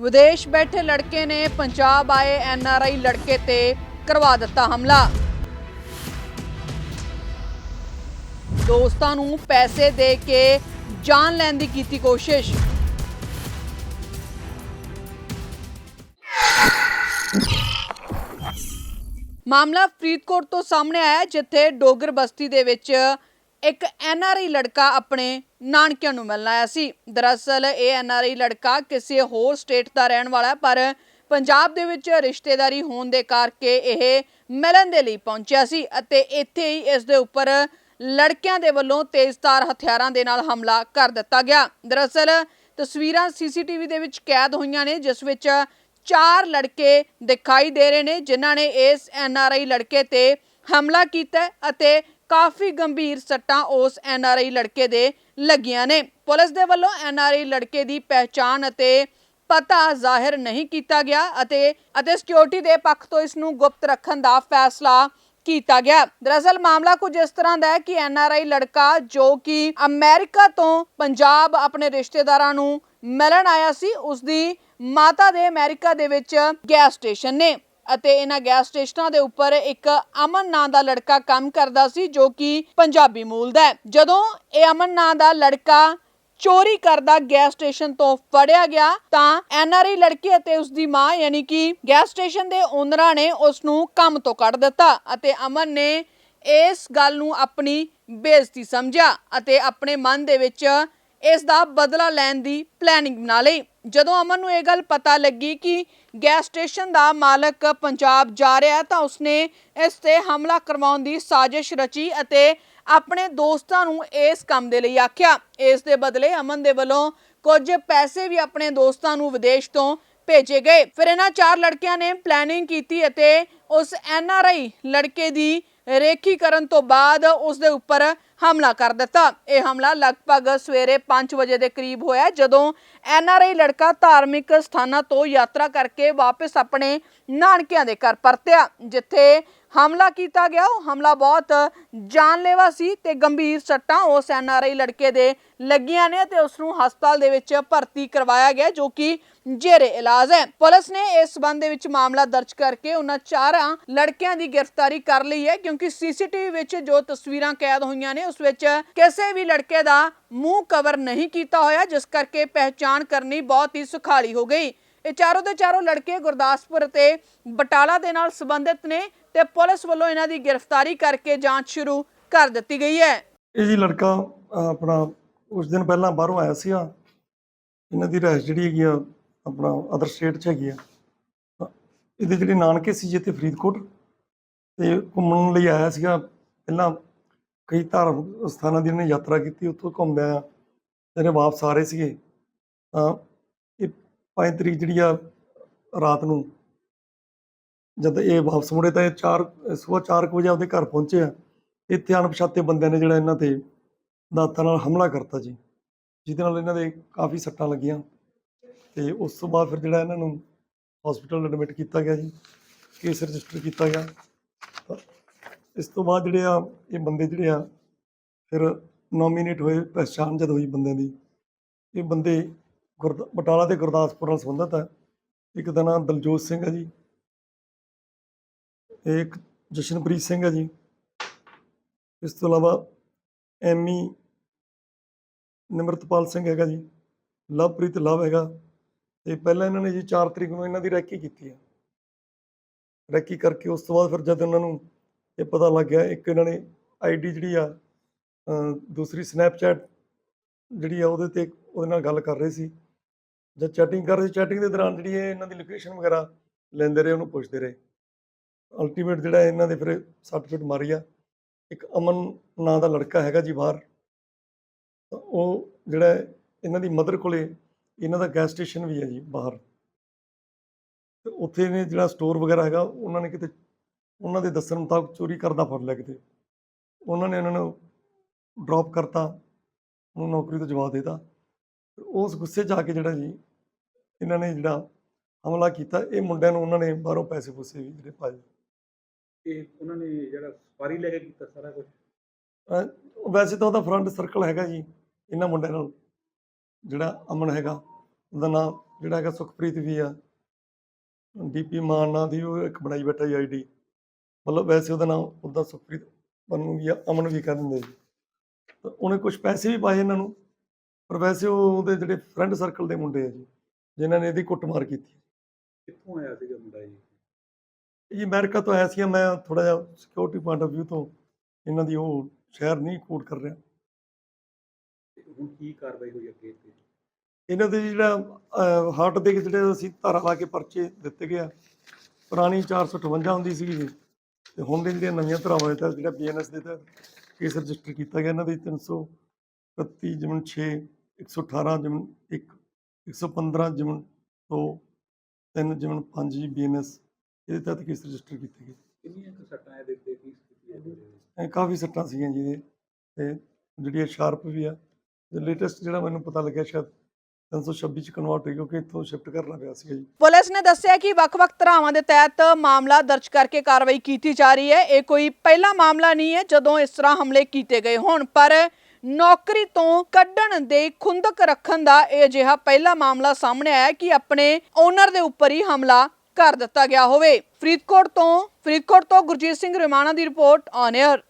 ਵਿਦੇਸ਼ ਬੈਠੇ ਲੜਕੇ ਨੇ ਪੰਜਾਬ ਆਏ ਐਨਆਰਆਈ ਲੜਕੇ ਤੇ ਕਰਵਾ ਦਿੱਤਾ ਹਮਲਾ। ਦੋਸਤਾਂ ਨੂੰ ਪੈਸੇ ਦੇ ਕੇ ਜਾਨ ਲੈਣ ਦੀ ਕੀਤੀ ਕੋਸ਼ਿਸ਼। ਮਾਮਲਾ ਫਰੀਦਕੋਟ ਤੋਂ ਸਾਹਮਣੇ ਆਇਆ ਜਿੱਥੇ ਡੋਗਰ ਬਸਤੀ ਦੇ ਵਿੱਚ ਇੱਕ ਐਨ ਆਰ ਆਈ ਲੜਕਾ ਆਪਣੇ ਨਾਨਕਿਆਂ ਨੂੰ ਮਿਲਣ ਆਇਆ ਸੀ। ਦਰਅਸਲ ਇਹ ਐਨ ਆਰ ਆਈ ਲੜਕਾ ਕਿਸੇ ਹੋਰ ਸਟੇਟ ਦਾ ਰਹਿਣ ਵਾਲਾ ਪਰ ਪੰਜਾਬ ਦੇ ਵਿੱਚ ਰਿਸ਼ਤੇਦਾਰੀ ਹੋਣ ਦੇ ਕਰਕੇ ਇਹ ਮਿਲਣ ਦੇ ਲਈ ਪਹੁੰਚਿਆ ਸੀ ਅਤੇ ਇੱਥੇ ਹੀ ਇਸ ਦੇ ਉੱਪਰ ਲੜਕਿਆਂ ਦੇ ਵੱਲੋਂ ਤੇਜ਼ਧਾਰ ਹਥਿਆਰਾਂ ਦੇ ਨਾਲ ਹਮਲਾ ਕਰ ਦਿੱਤਾ ਗਿਆ। ਦਰਅਸਲ ਤਸਵੀਰਾਂ ਸੀਸੀਟੀਵੀ ਦੇ ਵਿੱਚ ਕੈਦ ਹੋਈਆਂ ਨੇ, ਜਿਸ ਵਿੱਚ ਚਾਰ ਲੜਕੇ ਦਿਖਾਈ ਦੇ ਰਹੇ ਨੇ, ਜਿਨ੍ਹਾਂ ਨੇ ਇਸ ਐਨਆਰਆਈ ਲੜਕੇ ਤੇ ਹਮਲਾ ਕੀਤਾ ਅਤੇ ਕਾਫੀ ਗੰਭੀਰ ਸੱਟਾਂ ਉਸ ਐਨਆਰਆਈ ਲੜਕੇ ਦੇ ਲੱਗੀਆਂ ਨੇ। ਪੁਲਿਸ ਦੇ ਵੱਲੋਂ ਐਨਆਰਆਈ ਲੜਕੇ ਦੀ ਪਹਿਚਾਣ ਅਤੇ ਪਤਾ ਜ਼ਾਹਿਰ ਨਹੀਂ ਕੀਤਾ ਗਿਆ ਅਤੇ ਅਤੇ ਸਿਕਿਉਰਿਟੀ ਦੇ ਪੱਖ ਤੋਂ ਇਸ ਨੂੰ ਗੁਪਤ ਰੱਖਣ ਦਾ ਫੈਸਲਾ ਕੀਤਾ ਗਿਆ। ਦਰਅਸਲ ਮਾਮਲਾ ਕੁਝ ਇਸ ਤਰ੍ਹਾਂ ਦਾ ਹੈ ਕਿ ਐਨਆਰਆਈ ਲੜਕਾ ਜੋ ਕਿ ਅਮਰੀਕਾ ਤੋਂ ਪੰਜਾਬ ਆਪਣੇ ਰਿਸ਼ਤੇਦਾਰਾਂ ਨੂੰ ਮਿਲਣ ਆਇਆ ਸੀ ਉਸ ਦੀ ਮਾਤਾ ਦੇ ਅਮਰੀਕਾ ਦੇ ਵਿੱਚ ਗੈਸ ਸਟੇਸ਼ਨ ਨੇ। ਅਤੇ ਇਹਨਾਂ ਗੈਸ ਸਟੇਸ਼ਨਾਂ ਦੇ ਉੱਪਰ ਇੱਕ ਅਮਨ ਨਾਂ ਦਾ ਲੜਕਾ ਕੰਮ ਕਰਦਾ ਸੀ, ਜੋ ਕਿ ਪੰਜਾਬੀ ਮੂਲ ਦਾ ਹੈ। ਜਦੋਂ ਇਹ ਅਮਨ ਨਾਂ ਦਾ ਲੜਕਾ ਚੋਰੀ ਕਰਦਾ ਗੈਸ ਸਟੇਸ਼ਨ ਤੋਂ ਫੜਿਆ ਗਿਆ, ਤਾਂ ਐਨਆਰਆਈ ਲੜਕੀ ਅਤੇ ਉਸ ਦੀ ਮਾਂ, ਯਾਨੀ ਕਿ ਗੈਸ ਸਟੇਸ਼ਨ ਦੇ ਓਨਰਾਂ ਨੇ ਉਸ ਨੂੰ ਕੰਮ ਤੋਂ ਕੱਢ ਦਿੱਤਾ ਅਤੇ ਅਮਨ ਨੇ ਇਸ ਗੱਲ ਨੂੰ ਆਪਣੀ ਬੇਇੱਜ਼ਤੀ ਸਮਝਿਆ ਅਤੇ ਆਪਣੇ ਮਨ ਦੇ ਵਿੱਚ ਇਸ ਦਾ ਬਦਲਾ ਲੈਣ ਦੀ ਪਲੈਨਿੰਗ ਬਣਾ ਲਈ। ਜਦੋਂ ਅਮਨ ਨੂੰ ਇਹ ਗੱਲ ਪਤਾ ਲੱਗੀ ਕਿ ਗੈਸ ਸਟੇਸ਼ਨ ਦਾ ਮਾਲਕ ਪੰਜਾਬ ਜਾ ਰਿਹਾ ਹੈ, ਤਾਂ ਉਸਨੇ ਇਸ ਤੇ ਹਮਲਾ ਕਰਵਾਉਣ ਦੀ ਸਾਜ਼ਿਸ਼ ਰਚੀ ਅਤੇ ਆਪਣੇ ਦੋਸਤਾਂ ਨੂੰ ਇਸ ਕੰਮ ਦੇ ਲਈ ਆਖਿਆ। ਇਸ ਦੇ ਬਦਲੇ ਅਮਨ ਦੇ ਵੱਲੋਂ ਕੁਝ ਪੈਸੇ ਵੀ ਆਪਣੇ ਦੋਸਤਾਂ ਨੂੰ ਵਿਦੇਸ਼ ਤੋਂ ਭੇਜੇ ਗਏ। ਫਿਰ ਇਹਨਾਂ ਚਾਰ ਲੜਕਿਆਂ ਨੇ ਪਲੈਨਿੰਗ ਕੀਤੀ ਅਤੇ ਉਸ ਐਨਆਰਆਈ ਲੜਕੇ ਦੀ ਰੇਖੀ ਕਰਨ ਤੋਂ ਬਾਅਦ ਉਸ ਦੇ ਉੱਪਰ ਹਮਲਾ ਕਰ ਦਿੱਤਾ। ਇਹ ਹਮਲਾ ਲਗਭਗ ਸਵੇਰੇ 5 ਵਜੇ ਦੇ ਕਰੀਬ ਹੋਇਆ, ਜਦੋਂ ਐਨ ਆਰ ਆਈ ਲੜਕਾ ਧਾਰਮਿਕ ਸਥਾਨਾਂ ਤੋਂ ਯਾਤਰਾ ਕਰਕੇ ਵਾਪਸ ਆਪਣੇ ਨਾਨਕਿਆਂ ਦੇ ਘਰ ਪਰਤਿਆ, ਜਿੱਥੇ ਹਮਲਾ ਕੀਤਾ ਗਿਆ। ਉਹ ਹਮਲਾ ਬਹੁਤ ਜਾਨਲੇਵਾ ਸੀ ਤੇ ਗੰਭੀਰ ਸੱਟਾਂ ਉਸ ਐਨਆਰਆਈ ਲੜਕੇ ਦੇ ਲੱਗੀਆਂ ਨੇ ਤੇ ਉਸ ਨੂੰ ਹਸਪਤਾਲ ਦੇ ਵਿੱਚ ਭਰਤੀ ਕਰਵਾਇਆ ਗਿਆ, ਜੋ ਕਿ ਜੇਰੇ ਇਲਾਜ ਹੈ। ਪੁਲਿਸ ਨੇ ਇਸ ਸਬੰਧ ਦੇ ਵਿੱਚ ਮਾਮਲਾ ਦਰਜ ਕਰਕੇ ਉਹਨਾਂ ਚਾਰਾਂ ਲੜਕਿਆਂ ਦੀ ਗ੍ਰਿਫਤਾਰੀ ਕਰ ਲਈ ਹੈ, ਕਿਉਂਕਿ ਸੀਸੀਟੀਵੀ ਵਿੱਚ ਜੋ ਤਸਵੀਰਾਂ ਕੈਦ ਹੋਈਆਂ ਨੇ, ਉਸ ਵਿੱਚ ਕਿਸੇ ਵੀ ਲੜਕੇ ਦਾ ਮੂੰਹ ਕਵਰ ਨਹੀਂ ਕੀਤਾ ਹੋਇਆ, ਜਿਸ ਕਰਕੇ ਪਹਿਚਾਣ ਕਰਨੀ ਬਹੁਤ ਹੀ ਸੁਖਾਲੀ ਹੋ ਗਈ। ਇਹ ਚਾਰੋਂ ਦੇ ਚਾਰੋਂ ਲੜਕੇ ਗੁਰਦਾਸਪੁਰ ਤੇ ਬਟਾਲਾ ਦੇ ਨਾਲ ਸੰਬੰਧਿਤ ਨੇ ਤੇ ਪੁਲਿਸ ਵੱਲੋਂ ਇਹਨਾਂ ਦੀ ਗ੍ਰਿਫਤਾਰੀ ਕਰਕੇ ਜਾਂਚ ਸ਼ੁਰੂ ਕਰ ਦਿੱਤੀ ਗਈ ਹੈ। ਇਹ ਜੀ ਲੜਕਾ ਆਪਣਾ ਉਸ ਦਿਨ ਪਹਿਲਾਂ ਬਾਹਰੋਂ ਆਇਆ ਸੀਗਾ। ਇਹਨਾਂ ਦੀ ਰਹਿਸ਼ ਜਿਹੜੀ ਹੈਗੀ ਆ, ਆਪਣਾ ਅਦਰ ਸਟੇਟ 'ਚ ਹੈਗੀ ਆ। ਇਹਦੇ ਜਿਹੜੇ ਨਾਨਕੇ ਸੀ ਜਿੱਥੇ ਫਰੀਦਕੋਟ ਤੇ ਘੁੰਮਣ ਲਈ ਆਇਆ ਸੀਗਾ, ਪਹਿਲਾਂ ਕਈ ਧਾਰਮਿਕ ਸਥਾਨਾਂ ਦੀ ਇਹਨੇ ਯਾਤਰਾ ਕੀਤੀ, ਉੱਥੋਂ ਘੁੰਮਿਆ ਇਹਨੇ ਵਾਪਸ ਆ ਰਹੇ ਸੀਗੇ। ਤਾਂ 5 ਤਰੀਕ ਜਿਹੜੀ ਆ ਰਾਤ ਨੂੰ ਜਦ ਇਹ ਵਾਪਸ ਮੁੜੇ ਤਾਂ ਇਹ 4 ਸਵੇਰ 4 ਵਜੇ ਆਪਦੇ ਘਰ ਪਹੁੰਚੇ ਆ। ਇੱਥੇ ਅਣਪਛਾਤੇ ਬੰਦਿਆਂ ਨੇ ਜਿਹੜਾ ਇਹਨਾਂ ਤੇ ਦਾਤਾਂ ਨਾਲ ਹਮਲਾ ਕਰਤਾ ਜੀ, ਜਿਹਦੇ ਨਾਲ ਇਹਨਾਂ ਦੇ ਕਾਫੀ ਸੱਟਾਂ ਲੱਗੀਆਂ। ਤੇ ਉਸ ਤੋਂ ਬਾਅਦ ਫਿਰ ਜਿਹੜਾ ਇਹਨਾਂ ਨੂੰ ਹਸਪੀਟਲ ਐਡਮਿਟ ਕੀਤਾ ਗਿਆ ਜੀ ਕੇਸ ਰਜਿਸਟਰ ਕੀਤਾ ਗਿਆ। ਇਸ ਤੋਂ ਬਾਅਦ ਜਿਹੜੇ ਆ ਇਹ ਬੰਦੇ ਜਿਹੜੇ ਆ, ਫਿਰ ਨੋਮੀਨੇਟ ਹੋਏ ਪਹਿਚਾਣ ਜਦ ਹੋਈ ਬੰਦਿਆਂ ਦੀ, ਇਹ ਬੰਦੇ ਗੁਰਦ, ਬਟਾਲਾ ਤੇ ਗੁਰਦਾਸਪੁਰ ਨਾਲ ਸੰਬੰਧਿਤ ਹੈ। ਇੱਕ ਦਾ ਨਾਮ ਦਲਜੋਤ ਸਿੰਘ ਹੈ ਜੀ। ਇੱਕ ਜਸ਼ਨਪ੍ਰੀਤ ਸਿੰਘ ਹੈ ਜੀ। ਇਸ ਤੋਂ ਇਲਾਵਾ ਐਮੀ ਨਿਮਰਤਪਾਲ ਸਿੰਘ ਹੈਗਾ ਜੀ। ਲਵਪ੍ਰੀਤ ਲਵ ਹੈਗਾ। ਤੇ ਪਹਿਲਾਂ ਇਹਨਾਂ ਨੇ ਜੀ 4 ਤਰੀਕ ਨੂੰ ਇਹਨਾਂ ਦੀ ਰੈਕੀ ਕੀਤੀ ਹੈ। ਰੈਕੀ ਕਰਕੇ ਉਸ ਤੋਂ ਬਾਅਦ ਫਿਰ ਜਦ ਇਹਨਾਂ ਨੂੰ ਇਹ ਪਤਾ ਲੱਗ ਗਿਆ, ਇੱਕ ਇਹਨਾਂ ਨੇ ਆਈਡੀ ਜਿਹੜੀ ਆ ਦੂਸਰੀ ਸਨੈਪਚੈਟ ਜਿਹੜੀ ਆ ਉਹਦੇ ਤੇ ਉਹਦੇ ਨਾਲ ਗੱਲ ਕਰ ਰਹੇ ਸੀ। ਜਦ ਚੈਟਿੰਗ ਕਰ ਰਹੇ ਚੈਟਿੰਗ ਦੇ ਦੌਰਾਨ ਜਿਹੜੀ ਇਹ ਇਹਨਾਂ ਦੀ ਲੋਕੇਸ਼ਨ ਵਗੈਰਾ ਲੈਂਦੇ ਰਹੇ, ਉਹਨੂੰ ਪੁੱਛਦੇ ਰਹੇ। ਅਲਟੀਮੇਟ ਜਿਹੜਾ ਇਹਨਾਂ ਦੇ ਫਿਰ ਸਰਟੀਫਿਕੇਟ ਮਾਰੀ ਆ। ਇੱਕ ਅਮਨ ਨਾਂ ਦਾ ਲੜਕਾ ਹੈਗਾ ਜੀ ਬਾਹਰ। ਤਾਂ ਉਹ ਜਿਹੜਾ ਇਹਨਾਂ ਦੀ ਮਦਰ ਕੋਲੇ ਇਹਨਾਂ ਦਾ ਗੈਸ ਸਟੇਸ਼ਨ ਵੀ ਹੈ ਜੀ ਬਾਹਰ। ਤੇ ਉੱਥੇ ਨੇ ਜਿਹੜਾ ਸਟੋਰ ਵਗੈਰਾ ਹੈਗਾ, ਉਹਨਾਂ ਨੇ ਕਿਤੇ ਉਹਨਾਂ ਦੇ ਦੱਸਣ ਮੁਤਾਬਕ ਚੋਰੀ ਕਰਦਾ ਫੜ ਲਿਆ ਕਿਤੇ। ਉਹਨਾਂ ਨੇ ਉਹਨਾਂ ਨੂੰ ਡ੍ਰੌਪ ਕਰਤਾ, ਉਹਨੂੰ ਨੌਕਰੀ ਤੋਂ ਜਵਾਬ ਦੇਤਾ। ਉਸ ਗੁੱਸੇ 'ਚ ਆ ਕੇ ਜਿਹੜਾ ਜੀ ਇਹਨਾਂ ਨੇ ਜਿਹੜਾ ਹਮਲਾ ਕੀਤਾ ਇਹ ਮੁੰਡਿਆਂ ਨੂੰ ਉਹਨਾਂ ਨੇ ਬਾਹਰੋਂ ਪੈਸੇ ਪੂਸੇ ਵੀ ਜਿਹੜੇ ਪਾਏ। ਇਹ ਉਹਨਾਂ ਨੇ ਜਿਹੜਾ ਸਪਾਰੀ ਲੈ ਕੇ ਕੀਤਾ ਸਾਰਾ ਕੁਝ ਅਹ ਵੈਸੇ ਤਾਂ ਉਹਦਾ ਫਰੰਟ ਸਰਕਲ ਹੈਗਾ ਜੀ ਇਹਨਾਂ ਮੁੰਡਿਆਂ ਨਾਲ। ਜਿਹੜਾ ਅਮਨ ਹੈਗਾ ਉਹਦਾ ਨਾਮ ਜਿਹੜਾ ਹੈਗਾ ਸੁਖਪ੍ਰੀਤ ਵੀ ਆ। ਡੀਪੀ ਮਾਨ ਨਾਂ ਦੀ ਉਹ ਇੱਕ ਬਣਾਈ ਬੈਠਾ ਆਈਡੀ ਮਤਲਬ ਵੈਸੇ ਉਹਦਾ ਨਾਮ ਉਹਦਾ ਸੁਖਪ੍ਰੀਤ ਬੰਨੂ ਵੀ ਆ ਅਮਨ ਵੀ ਕਹਿ ਦਿੰਦੇ ਜੀ। ਤਾਂ ਉਹਨੇ ਕੁਝ ਪੈਸੇ ਵੀ ਪਾਏ ਇਹਨਾਂ ਨੂੰ ਪਰ ਵੈਸੇ ਉਹ ਉਹਦੇ ਜਿਹੜੇ ਫਰੈਂਡ ਸਰਕਲ ਦੇ ਮੁੰਡੇ ਆ ਜੀ। ਜਿਨ੍ਹਾਂ ਨੇ ਇਹਦੀ ਕੁੱਟਮਾਰ ਕੀਤੀ। ਕਿੱਥੋਂ ਆਇਆ ਸੀਗਾ ਮੁੰਡਾ ਜੀ ਇਹ ਅਮਰੀਕਾ ਤੋਂ ਆਇਆ ਸੀ ਮੈਂ ਥੋੜਾ ਜਿਹਾ ਸਿਕਿਉਰਿਟੀ ਪੁਆਇੰਟ ਆਫ View ਤੋਂ ਇਹਨਾਂ ਦੀ ਉਹ ਸ਼ਹਿਰ ਨਹੀਂ ਕੋਡ ਕਰ ਰਿਹਾ। ਤੇ ਹੁਣ ਕੀ ਕਾਰਵਾਈ ਹੋਈ ਅੱਗੇ ਤੇ ਇਹਨਾਂ ਦੇ ਜਿਹੜਾ ਹਾਰਟ ਦੇ ਜਿਹੜੇ ਅਸੀਂ ਧਾਰਾ ਲਾ ਕੇ ਪਰਚੇ ਦਿੱਤੇ ਗਿਆ ਪੁਰਾਣੀ 458 ਹੁੰਦੀ ਸੀਗੀ ਜੀ ਤੇ ਹੁਣ ਦੇ ਜਿਹੜੀਆਂ ਨਵੀਆਂ ਧਾਰਾਵਾਂ ਦੇ ਜਿਹੜਾ ਬੀਐਨਐਸ ਦੇ ਤਹਿਤ ਕੇਸ ਰਜਿਸਟਰ ਕੀਤਾ ਗਿਆ ਇਹਨਾਂ ਦੀ 331 ਜਿਮਨ 6 118 ਜਿਮਨ 1 115 ਜਿਮਨ 2 3 ਜਿਮਨ 5 ਜੀ ਬੀਐਨਐਸ ਇਹਦੇ ਤਹਿਤ ਕੇਸ ਰਜਿਸਟਰ ਕੀਤੇ ਗਏ? ਕਿੰਨੀਆਂ ਕੁ ਸੱਟਾਂ ਇਹਦੇ ਤੇ ਕੀ ਸਥਿਤੀ ਹੈ ਇਹਦੇ ਵਿੱਚ? ਇਹ ਕਾਫੀ ਸੱਟਾਂ ਸੀਗੀਆਂ ਜੀ ਇਹਦੇ ਤੇ ਜਿਹੜੀ ਸ਼ਾਰਪ ਵੀ ਆ। ਤੇ ਲੇਟੈਸਟ ਜਿਹੜਾ ਮੈਨੂੰ ਪਤਾ ਲੱਗਿਆ ਸ਼ਾਇਦ 326 ਚ ਕਨਵਰਟ ਹੋਈ ਕਿਉਂਕਿ ਇੱਥੋਂ ਸ਼ਿਫਟ ਕਰਨਾ ਪਿਆ ਸੀਗਾ ਜੀ। ਪੁਲਿਸ ਨੇ ਦੱਸਿਆ ਕਿ ਵੱਖ-ਵੱਖ ਧਾਰਾਵਾਂ ਦੇ ਤਹਿਤ ਮਾਮਲਾ ਦਰਜ ਕਰਕੇ ਕਾਰਵਾਈ ਕੀਤੀ ਜਾ ਰਹੀ ਹੈ। ਇਹ ਕੋਈ ਪਹਿਲਾ ਮਾਮਲਾ ਨਹੀਂ ਹੈ ਜਦੋਂ ਇਸ ਤਰ੍ਹਾਂ ਹਮਲੇ ਕੀਤੇ ਗਏ ਹੋਣ ਪਰ ਨੌਕਰੀ ਤੋਂ ਕੱਢਣ ਦੇ ਖੁੰਦਕ ਰੱਖਣ ਦਾ ਇਹ ਅਜਿਹਾ ਪਹਿਲਾ ਮਾਮਲਾ ਸਾਹਮਣੇ ਆਇਆ ਕਿ ਆਪਣੇ ਓਨਰ ਦੇ ਉੱਪਰ ਹੀ ਹਮਲਾ ਕਰ ਦਿੱਤਾ ਗਿਆ ਹੋਵੇ। ਫਰੀਦਕੋਟ ਤੋਂ ਫਰੀਦਕੋਟ ਤੋਂ ਗੁਰਜੀਤ ਸਿੰਘ ਰਮਾਣਾ ਦੀ ਰਿਪੋਰਟ ਔਨ 에ਅਰ